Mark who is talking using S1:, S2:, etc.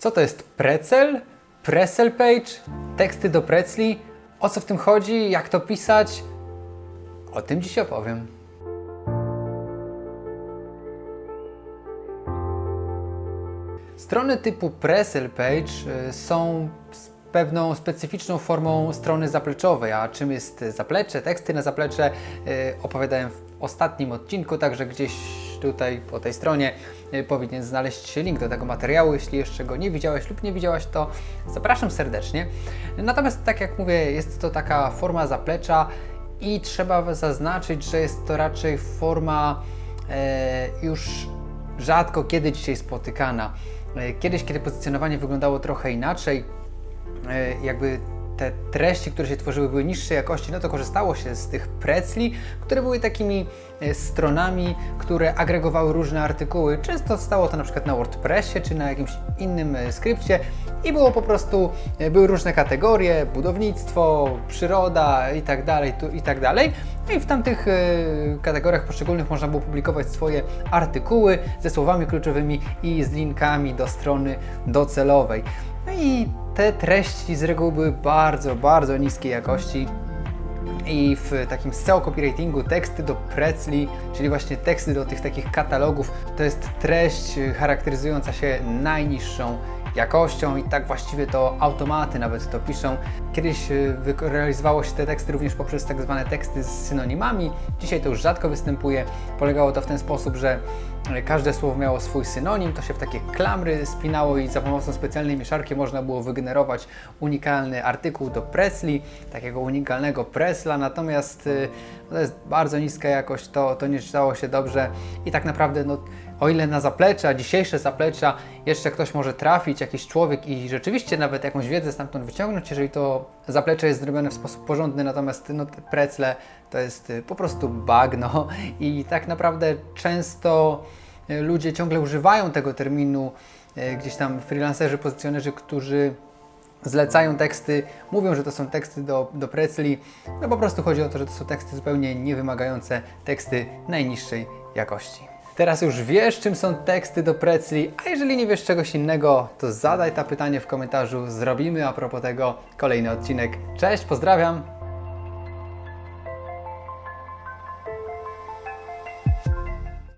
S1: Co to jest precel? Precel page? Teksty do precli? O co w tym chodzi? Jak to pisać? O tym dziś opowiem. Strony typu Presel Page y, są pewną specyficzną formą strony zapleczowej. A czym jest zaplecze, teksty na zaplecze y, opowiadałem w ostatnim odcinku, także gdzieś tutaj po tej stronie y, powinien znaleźć się link do tego materiału. Jeśli jeszcze go nie widziałeś lub nie widziałaś, to zapraszam serdecznie. Natomiast tak jak mówię, jest to taka forma zaplecza i trzeba zaznaczyć, że jest to raczej forma e, już rzadko kiedy dzisiaj spotykana. E, Kiedyś, kiedy pozycjonowanie wyglądało trochę inaczej, e, jakby te treści, które się tworzyły, były niższej jakości, no to korzystało się z tych precli, które były takimi e, stronami, które agregowały różne artykuły. Często stało to na przykład na WordPressie czy na jakimś innym e, skrypcie i było po prostu, e, były różne kategorie, budownictwo, przyroda i tak dalej, i tak dalej. No i w tamtych kategoriach poszczególnych można było publikować swoje artykuły ze słowami kluczowymi i z linkami do strony docelowej. No i te treści z reguły były bardzo, bardzo niskiej jakości. I w takim SEO copywritingu teksty do Precli, czyli właśnie teksty do tych takich katalogów, to jest treść charakteryzująca się najniższą jakością i tak właściwie to automaty nawet to piszą. Kiedyś y, realizowało się te teksty również poprzez tak zwane teksty z synonimami. Dzisiaj to już rzadko występuje. Polegało to w ten sposób, że y, każde słowo miało swój synonim, to się w takie klamry spinało i za pomocą specjalnej mieszarki można było wygenerować unikalny artykuł do Presli, takiego unikalnego Presla, natomiast y, no to jest bardzo niska jakość, to, to nie czytało się dobrze i tak naprawdę no, o ile na zaplecza, dzisiejsze zaplecza jeszcze ktoś może trafić, jakiś człowiek i rzeczywiście nawet jakąś wiedzę stamtąd wyciągnąć, jeżeli to zaplecze jest zrobione w sposób porządny, natomiast no, precle to jest y, po prostu bagno i tak naprawdę często y, ludzie ciągle używają tego terminu, y, gdzieś tam freelancerzy, pozycjonerzy, którzy zlecają teksty, mówią, że to są teksty do, do Precli. No po prostu chodzi o to, że to są teksty zupełnie niewymagające, teksty najniższej jakości. Teraz już wiesz, czym są teksty do Precli, a jeżeli nie wiesz czegoś innego, to zadaj to pytanie w komentarzu. Zrobimy a propos tego kolejny odcinek. Cześć, pozdrawiam!